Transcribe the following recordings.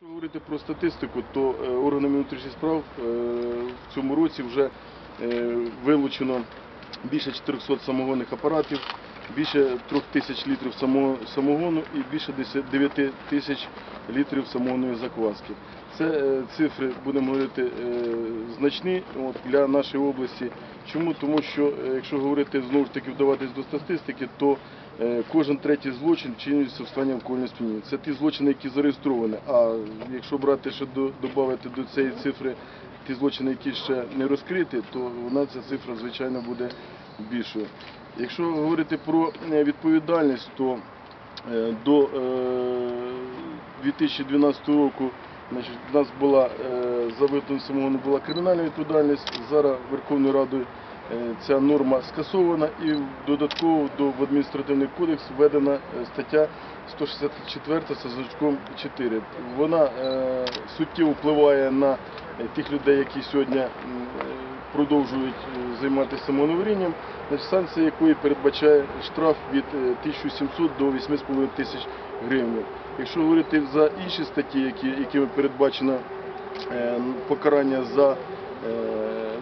Якщо говорити про статистику, то е, органами внутрішніх справ е, в цьому році вже е, вилучено більше 400 самогонних апаратів, більше 3 тисяч літрів самогону і більше 9 тисяч літрів самогонної закваски. Це е, цифри, будемо говорити, е, значні для нашої області. Чому? Тому що, е, якщо говорити знову ж таки вдаватись до статистики, то кожен третій злочин вчинюється в стані алкогольного сп'яніння. Це ті злочини, які зареєстровані. А якщо брати ще до, додати до цієї цифри ті злочини, які ще не розкриті, то вона ця цифра, звичайно, буде більшою. Якщо говорити про відповідальність, то до е, 2012 року значить, у нас була е, за виготовлення самогону була кримінальна відповідальність. Зараз Верховною Радою е, ця норма скасована і додатково до в адміністративний кодекс введена е, стаття 164 з значком 4. Вона е, суттєво впливає на е, тих людей, які сьогодні е, продовжують е, займатися самоварінням, санкція якої передбачає штраф від е, 1700 до 8,5 тисяч гривень. Якщо говорити за інші статті, якими передбачено е, покарання за е,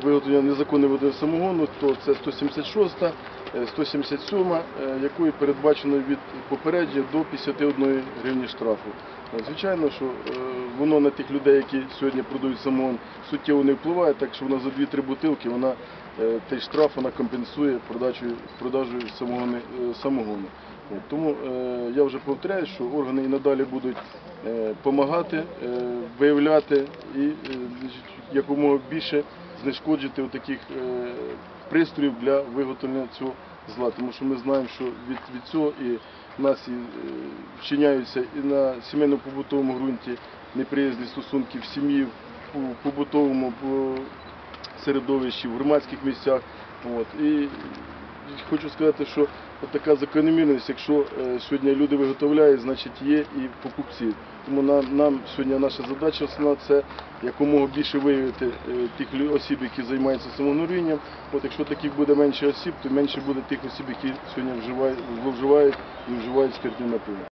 виготовлення незаконного водою самогону, то це 176, е, 177, е, якою передбачено від попередження до 51 гривні штрафу. Е, Звичайно, що е, воно на тих людей, які сьогодні продають самогон, суттєво не впливає, так що вона за 2-3 бутилки вона той штраф вона компенсує продажею, е, самогону. Тому я вже повторяю, що органи і надалі будуть допомагати, виявляти і якомога більше знешкоджити таких пристроїв для виготовлення цього зла. Тому що ми знаємо, що від, від цього і в нас е, вчиняються і на сімейно-побутовому ґрунті неприязні стосунки в сім'ї, у побутовому середовищі, в громадських місцях. Хочу сказати, що от така закономірність, якщо е, сьогодні люди виготовляють, значить є і покупці. Тому нам, нам сьогодні наша задача основна це якомога більше виявити е, тих осіб, які займаються самонурінням. От якщо таких буде менше осіб, то менше буде тих осіб, які сьогодні вживають, вживають і вживають спиртні напої.